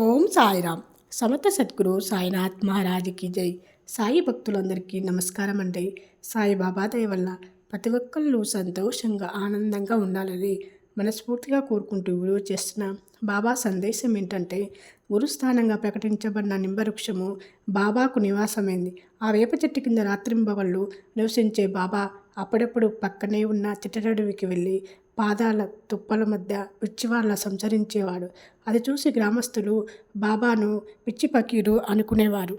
ఓం సాయిరామ్. సమర్థ సద్గురు సాయినాథ్ మహారాజుకి జై. సాయి భక్తులందరికీ నమస్కారం అండి. సాయిబాబా దయ వల్ల ప్రతి ఒక్కళ్ళు సంతోషంగా ఆనందంగా ఉండాలని మనస్ఫూర్తిగా కోరుకుంటూ విలువ చేస్తున్న బాబా సందేశం ఏంటంటే గురుస్థానంగా ప్రకటించబడిన నింబవృక్షము బాబాకు నివాసమైంది. ఆ వేప చెట్టు కింద రాత్రింబవళ్ళు నివసించే బాబా అప్పుడప్పుడు పక్కనే ఉన్న చిట్టడవికి వెళ్ళి పాదాల తుప్పల మధ్య పిచ్చివాళ్ళ సంచరించేవాడు. అది చూసి గ్రామస్తులు బాబాను పిచ్చి పకీరు అనుకునేవారు.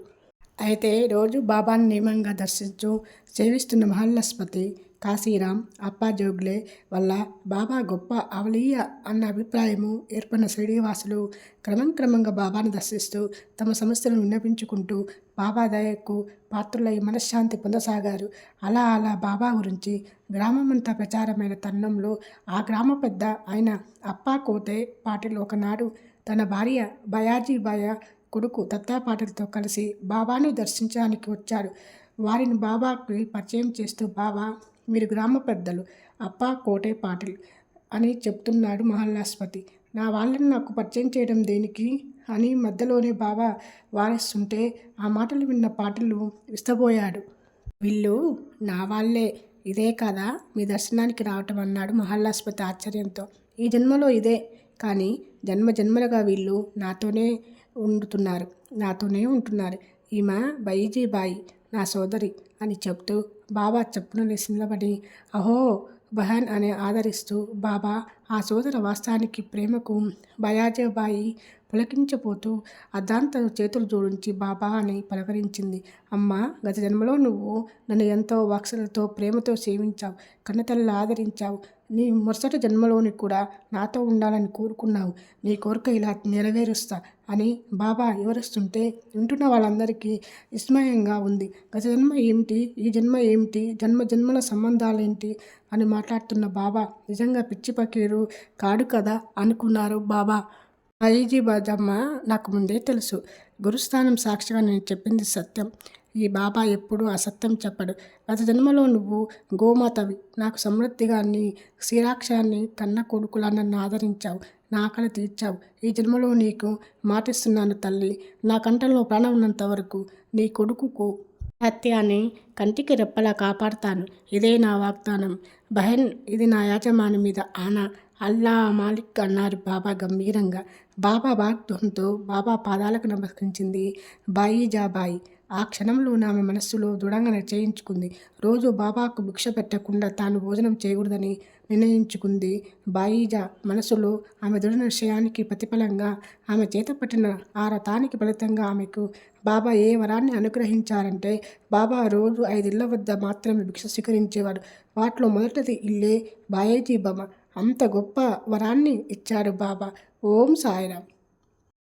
అయితే రోజు బాబాను నియమంగా దర్శించు సేవిస్తున్న మహల్లస్పతి కాశీరాం అప్పా జోగ్లే వల్ల బాబా గొప్ప అవలీయ అన్న అభిప్రాయము ఏర్పడిన శ్రీనివాసులు క్రమం క్రమంగా బాబాను దర్శిస్తూ తమ సమస్యలను విన్నపించుకుంటూ బాబా దయకు పాత్రులై మనశ్శాంతి పొందసాగారు. అలా అలా బాబా గురించి గ్రామమంతా ప్రచారమైన తరుణంలో ఆ గ్రామ పెద్ద ఆయన అప్పా కోతే పాటిల్ ఒకనాడు తన భార్య బయాజీ బాయ కొడుకు దత్తాపాటలతో కలిసి బాబాను దర్శించడానికి వచ్చాడు. వారిని బాబాకి పరిచయం చేస్తూ బాబా మీరు గ్రామ పెద్దలు అప్పా కోటే పాటిల్ అని చెప్తున్నాడు మహల్లాస్పతి. నా వాళ్ళని నాకు పరిచయం చేయడం దేనికి? అని మధ్యలోనే బాబా వారిస్తుంటే ఆ మాటలు విన్న పాటలు విస్తబోయాడు వీళ్ళు నా వాళ్ళే ఇదే కదా మీ దర్శనానికి రావటం అన్నాడు మహల్లాస్పతి ఆశ్చర్యంతో. ఈ జన్మలో ఇదే కానీ జన్మ జన్మలుగా వీళ్ళు నాతోనే ఉండుతున్నారు నాతోనే ఉంటున్నారు. ఈమె బైజీ బాయి నా సోదరి అని చెప్తూ బాబా చెప్పునని నిలబడి అహో! బహన్ అని ఆదరిస్తూ బాబా ఆ సోదర వాస్తవానికి ప్రేమకు బయాజబాయి పులకించిపోతూ అర్ధాంత చేతులు జోడించి బాబా అని పలకరించింది. అమ్మ గత జన్మలో నువ్వు నన్ను ఎంతో వాక్సలతో ప్రేమతో సేవించావు కన్నతల్లి ఆదరించావు. నీ మరుసటి జన్మలోని కూడా నాతో ఉండాలని కోరుకున్నావు. నీ కోరిక ఇలా నెరవేరుస్తా. అని బాబా వివరిస్తుంటే వింటున్న వాళ్ళందరికీ విస్మయంగా ఉంది. గత జన్మ ఏమిటి? ఈ జన్మ ఏమిటి? జన్మ జన్మల సంబంధాలేంటి? అని మాట్లాడుతున్న బాబా నిజంగా పిచ్చి పకీరు కాడు కదా? అనుకున్నారు బాబా. అయ్యజీ బాజమ్మ నాకు ముందే తెలుసు. గురుస్థానం సాక్షిగా నేను చెప్పింది సత్యం. ఈ బాబా ఎప్పుడూ అసత్యం చెప్పడు. గత జన్మలో నువ్వు గోమాతవి. నాకు సమృద్ధిగాన్ని శ్రీరాక్షాన్ని కన్న కొడుకులా నన్ను ఆదరించావు. నా ఆకలి తీర్చావు. ఈ జన్మలో నీకు మాటిస్తున్నాను తల్లి. నా కంటలో ప్రాణం ఉన్నంత వరకు నీ కొడుకుకు సత్యాన్ని కంటికి రెప్పలా కాపాడుతాను. ఇదే నా వాగ్దానం. బహన్ ఇది నా యాజమాని మీద ఆనా అల్లా మాలిక్ అన్నారు బాబా గంభీరంగా. బాబా వాగ్దంతో బాబా పాదాలకు నమస్కరించింది. బాయి జాబాయి ఆ క్షణంలో ఆమె మనస్సులో దృఢంగా నిశ్చయించుకుంది. రోజు బాబాకు భిక్ష పెట్టకుండా తాను భోజనం చేయకూడదని నిర్ణయించుకుంది. బాయిజా మనసులో ఆమె దృఢ నిశ్చయానికి ప్రతిఫలంగా ఆమె చేత పట్టిన ఆ రథానికి ఫలితంగా ఆమెకు బాబా ఏ వరాన్ని అనుగ్రహించారంటే బాబా రోజు ఐదిళ్ళ వద్ద మాత్రమే భిక్ష స్వీకరించేవాడు. వాటిలో మొదటిది ఇల్లే బాయేజీ బొమ్మ. అంత గొప్ప వరాన్ని ఇచ్చాడు బాబా. ఓం సాయిరామ్.